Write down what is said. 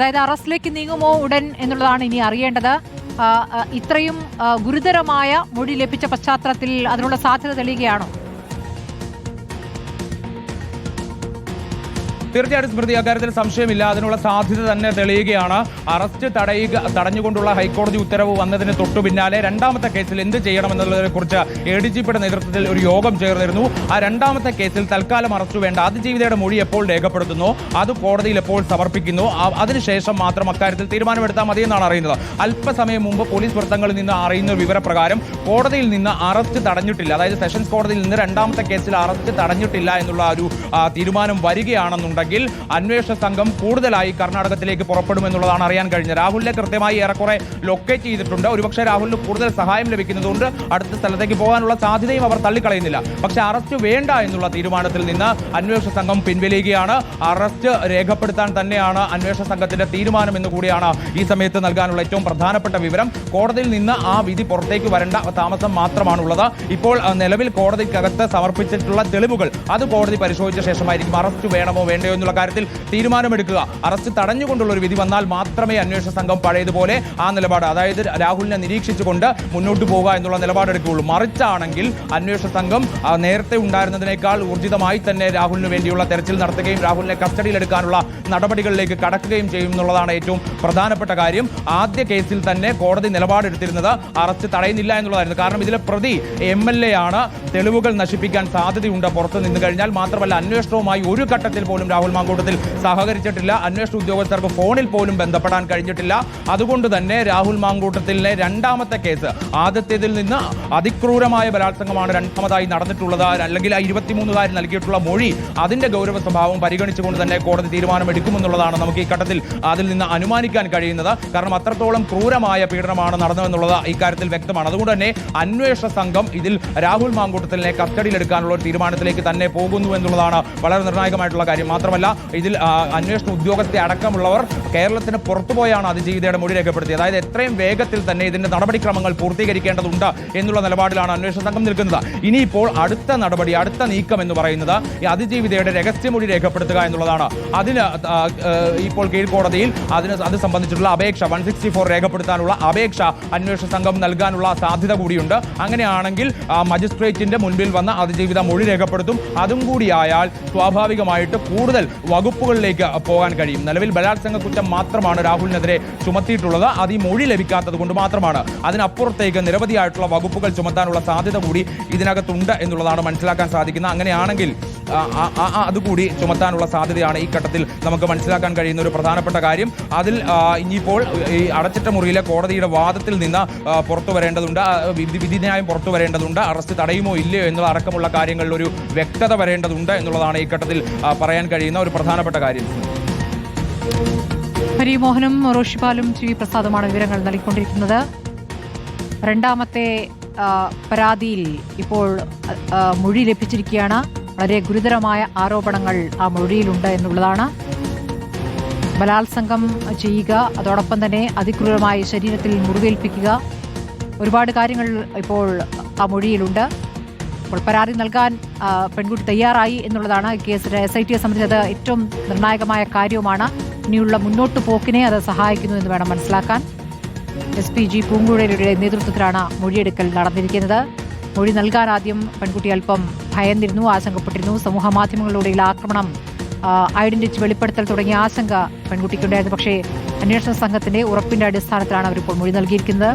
അതായത് അറസ്റ്റിലേക്ക് നീങ്ങുമോ ഉടൻ എന്നുള്ളതാണ് ഇനി അറിയേണ്ടത്. ഇത്രയും ഗുരുതരമായ മൊഴി ലഭിച്ച പശ്ചാത്തലത്തിൽ അതിനുള്ള സാധ്യത തെളിയുകയാണോ? തീർച്ചയായിട്ടും സ്മൃതി അക്കാര്യത്തിൽ സംശയമില്ല. അതിനുള്ള സാധ്യത തന്നെ തെളിയുകയാണ്. അറസ്റ്റ് തടയുക തടഞ്ഞുകൊണ്ടുള്ള ഹൈക്കോടതി ഉത്തരവ് വന്നതിന് തൊട്ടു പിന്നാലെ രണ്ടാമത്തെ കേസിൽ എന്ത് ചെയ്യണമെന്നുള്ളതിനെ കുറിച്ച് എ ഡി ജി പിയുടെ നേതൃത്വത്തിൽ ഒരു യോഗം ചേർന്നിരുന്നു. ആ രണ്ടാമത്തെ കേസിൽ തൽക്കാലം അറസ്റ്റ് വേണ്ട. അതിജീവിതയുടെ മൊഴി എപ്പോൾ രേഖപ്പെടുത്തുന്നു? അത് കോടതിയിൽ എപ്പോൾ സമർപ്പിക്കുന്നു? അതിനുശേഷം മാത്രം അക്കാര്യത്തിൽ തീരുമാനമെടുത്താൽ മതിയെന്നാണ് അറിയുന്നത്. അല്പസമയം മുമ്പ് പോലീസ് വൃത്തങ്ങളിൽ നിന്ന് അറിയുന്ന വിവരപ്രകാരം കോടതിയിൽ നിന്ന് അറസ്റ്റ് തടഞ്ഞിട്ടില്ല. അതായത് സെഷൻസ് കോടതിയിൽ നിന്ന് രണ്ടാമത്തെ കേസിൽ അറസ്റ്റ് തടഞ്ഞിട്ടില്ല എന്നുള്ള ഒരു തീരുമാനം തീരുമാനം വരികയാണെന്നുണ്ടെങ്കിൽ അന്വേഷണ സംഘം കൂടുതലായി കർണാടകത്തിലേക്ക് പുറപ്പെടുമെന്നുള്ളതാണ് അറിയാൻ കഴിഞ്ഞത്. രാഹുലിനെ കൃത്യമായി ഏറെക്കുറെ ലൊക്കേറ്റ് ചെയ്തിട്ടുണ്ട്. ഒരുപക്ഷെ രാഹുലിന് കൂടുതൽ സഹായം ലഭിക്കുന്നതുകൊണ്ട് അടുത്ത സ്ഥലത്തേക്ക് പോകാനുള്ള സാധ്യതയും അവർ തള്ളിക്കളയുന്നില്ല. പക്ഷേ അറസ്റ്റ് വേണ്ട എന്നുള്ള തീരുമാനത്തിൽ നിന്ന് അന്വേഷണ സംഘം പിൻവലിയുകയാണ്. അറസ്റ്റ് രേഖപ്പെടുത്താൻ തന്നെയാണ് അന്വേഷണ സംഘത്തിന്റെ തീരുമാനം എന്ന് കൂടിയാണ് ഈ സമയത്ത് നൽകാനുള്ള ഏറ്റവും പ്രധാനപ്പെട്ട വിവരം. കോടതിയിൽ നിന്ന് ആ വിധി പുറത്തേക്ക് വരേണ്ട താമസം മാത്രമാണുള്ളത്. ഇപ്പോൾ നിലവിൽ കോടതിക്കകത്ത് സമർപ്പിച്ചിട്ടുള്ള തെളിവുകൾ അത് കോടതി പരിശോധിച്ച ശേഷമായിരിക്കും. അറസ്റ്റ് വേണമോ വേണ്ടയോ എന്നുള്ള കാര്യത്തിൽ തീരുമാനമെടുക്കുക. അറസ്റ്റ് തടഞ്ഞുകൊണ്ടുള്ള ഒരു വിധി വന്നാൽ മാത്രമേ അന്വേഷണ സംഘം പഴയതുപോലെ ആ നിലപാട് അതായത് രാഹുലിനെ നിരീക്ഷിച്ചുകൊണ്ട് മുന്നോട്ട് പോകുക എന്നുള്ള നിലപാടെടുക്കുകയുള്ളൂ. മറിച്ചാണെങ്കിൽ അന്വേഷണ സംഘം നേരത്തെ ഉണ്ടായിരുന്നതിനേക്കാൾ ഊർജിതമായി തന്നെ രാഹുലിന് വേണ്ടിയുള്ള തെരച്ചിൽ നടത്തുകയും രാഹുലിനെ കസ്റ്റഡിയിലെടുക്കാനുള്ള നടപടികളിലേക്ക് കടക്കുകയും ചെയ്യും എന്നുള്ളതാണ് ഏറ്റവും പ്രധാനപ്പെട്ട കാര്യം. ആദ്യ കേസിൽ തന്നെ കോടതി നിലപാടെടുത്തിരുന്നത് അറസ്റ്റ് തടയുന്നില്ല എന്നുള്ളതായിരുന്നു. കാരണം ഇതിലെ പ്രതി എം എൽ എ ആണ്. തെളിവുകൾ നശിപ്പിക്കാൻ സാധ്യതയുണ്ട് പുറത്ത് നിന്ന് കഴിഞ്ഞാൽ മാത്രമല്ല അന്വേഷണവുമായി ഒരു ഘട്ടത്തിൽ പോലും രാഹുൽ മാങ്കൂട്ടത്തിൽ സഹകരിച്ചിട്ടില്ല. അന്വേഷണ ഉദ്യോഗസ്ഥർക്ക് ഫോണിൽ പോലും ബന്ധപ്പെടാൻ കഴിഞ്ഞിട്ടില്ല. അതുകൊണ്ട് തന്നെ രാഹുൽ മാങ്കൂട്ടത്തിലെ രണ്ടാമത്തെ കേസ് ആദ്യത്തേതിൽ നിന്ന് അതിക്രൂരമായ ബലാത്സംഗമാണ് രണ്ടാമതായി നടന്നിട്ടുള്ളത്. അല്ലെങ്കിൽ ആ ഇരുപത്തിമൂന്നുകാരൻ നൽകിയിട്ടുള്ള മൊഴി അതിന്റെ ഗൗരവ സ്വഭാവം പരിഗണിച്ചുകൊണ്ട് തന്നെ കോടതി തീരുമാനമെടുക്കുമെന്നുള്ളതാണ് നമുക്ക് ഈ ഘട്ടത്തിൽ അതിൽ നിന്ന് അനുമാനിക്കാൻ കഴിയുന്നത്. കാരണം അത്രത്തോളം ക്രൂരമായ പീഡനമാണ് നടന്നതെന്നുള്ളത് ഇക്കാര്യത്തിൽ വ്യക്തമാണ്. അതുകൊണ്ട് തന്നെ അന്വേഷണ സംഘം ഇതിൽ രാഹുൽ മാങ്കൂട്ടത്തിനെ കസ്റ്റഡിയിലെടുക്കാനുള്ള ഒരു തീരുമാനത്തിലേക്ക് തന്നെ പോകുന്നു എന്നുള്ളതാണ് വളരെ നിർണായകമായിട്ടുള്ള കാര്യം. മാത്രമല്ല ഇതിൽ അന്വേഷണ ഉദ്യോഗസ്ഥ അടക്കമുള്ളവർ കേരളത്തിന് പുറത്തുപോയാണ് അതിജീവിതയുടെ മൊഴി രേഖപ്പെടുത്തിയത്. അതായത് എത്രയും വേഗത്തിൽ തന്നെ ഇതിന്റെ നടപടിക്രമങ്ങൾ പൂർത്തീകരിക്കേണ്ടതുണ്ട് എന്നുള്ള നിലപാടിലാണ് അന്വേഷണ സംഘം നിൽക്കുന്നത്. ഇനിയിപ്പോൾ അടുത്ത നടപടി അടുത്ത നീക്കം എന്ന് പറയുന്നത് ഈ അതിജീവിതയുടെ രഹസ്യമൊഴി രേഖപ്പെടുത്തുക എന്നുള്ളതാണ്. അതിന് ഇപ്പോൾ കീഴ്ക്കോടതിയിൽ അതിന് അത് സംബന്ധിച്ചിട്ടുള്ള അപേക്ഷ വൺ സിക്സ്റ്റി ഫോർ രേഖപ്പെടുത്താനുള്ള അപേക്ഷ അന്വേഷണ സംഘം നൽകാനുള്ള സാധ്യത കൂടിയുണ്ട്. അങ്ങനെയാണെങ്കിൽ മജിസ്ട്രേറ്റിന്റെ മുൻപിൽ വന്ന അതിജീവിത മൊഴി രേഖപ്പെടുത്തും. അതും കൂടിയായാൽ സ്വാഭാവികമായിട്ട് കൂടുതൽ വകുപ്പുകളിലേക്ക് പോകാൻ കഴിയും. നിലവിൽ ബലാത്സംഗ കുറ്റം മാത്രമാണ് രാഹുലിനെതിരെ ചുമത്തിയിട്ടുള്ളത്. അത് ഈ മൊഴി ലഭിക്കാത്തത് കൊണ്ട് മാത്രമാണ്. അതിനപ്പുറത്തേക്ക് നിരവധിയായിട്ടുള്ള വകുപ്പുകൾ ചുമത്താനുള്ള സാധ്യത കൂടി ഇതിനകത്തുണ്ട് എന്നുള്ളതാണ് മനസ്സിലാക്കാൻ സാധിക്കുന്നത്. അങ്ങനെയാണെങ്കിൽ അതുകൂടി ചുമത്താനുള്ള സാധ്യതയാണ് ഈ ഘട്ടത്തിൽ നമുക്ക് മനസ്സിലാക്കാൻ കഴിയുന്ന ഒരു പ്രധാനപ്പെട്ട കാര്യം. അതിൽ ഇനിയിപ്പോൾ ഈ അടച്ചിട്ട മുറിയിലെ കോടതിയുടെ വാദത്തിൽ നിന്ന് പുറത്തു വരേണ്ടതുണ്ട്. വിധി വിധിന്യായം പുറത്തു വരേണ്ടതുണ്ട്. അറസ്റ്റ് തടയുമോ ഇല്ലയോ എന്നുള്ള അടക്കമുള്ള കാര്യങ്ങളിൽ ഒരു വ്യക്തത വരേണ്ടതുണ്ട് എന്നുള്ളതാണ് ഈ ഘട്ടത്തിൽ പറയാൻ പറയാൻ കഴിയുന്ന ഒരു പ്രധാനപ്പെട്ട കാര്യം. ഹരിമോഹനും റോഷിപാലും ടി വി പ്രസാദുമാണ് വിവരങ്ങൾ നൽകിക്കൊണ്ടിരിക്കുന്നത്. രണ്ടാമത്തെ പരാതിയിൽ ഇപ്പോൾ മൊഴി ലഭിച്ചിരിക്കുകയാണ്. വളരെ ഗുരുതരമായ ആരോപണങ്ങൾ ആ മൊഴിയിലുണ്ട് എന്നുള്ളതാണ്. ബലാത്സംഗം ചെയ്യുക അതോടൊപ്പം തന്നെ അതിക്രൂരമായി ശരീരത്തിൽ മുറിവേൽപ്പിക്കുക. ഒരുപാട് കാര്യങ്ങൾ ഇപ്പോൾ ആ മൊഴിയിലുണ്ട്. അപ്പോൾ പരാതി നൽകാൻ പെൺകുട്ടി തയ്യാറായി എന്നുള്ളതാണ് കേസിൽ എസ് ഐ ടിയെ സംബന്ധിച്ച് അത് ഏറ്റവും നിർണായകമായ കാര്യവുമാണ്. ഇനിയുള്ള മുന്നോട്ട് പോക്കിനെ അത് സഹായിക്കുന്നു എന്ന് വേണം മനസ്സിലാക്കാൻ. എസ് പി ജി പൂങ്കുഴലിയുടെ നേതൃത്വത്തിലാണ് മൊഴിയെടുക്കൽ നടന്നിരിക്കുന്നത്. മൊഴി നൽകാൻ ആദ്യം പെൺകുട്ടി അല്പം ഭയന്നിരുന്നു ആശങ്കപ്പെട്ടിരുന്നു. സമൂഹ മാധ്യമങ്ങളിലൂടെയുള്ള ആക്രമണം ഐഡന്റിറ്റി വെളിപ്പെടുത്തൽ തുടങ്ങിയ ആശങ്ക പെൺകുട്ടിക്കുണ്ടായിരുന്നു. പക്ഷേ അന്വേഷണ സംഘത്തിന്റെ ഉറപ്പിന്റെ അടിസ്ഥാനത്തിലാണ് അവരിപ്പോൾ മൊഴി നൽകിയിരിക്കുന്നത്.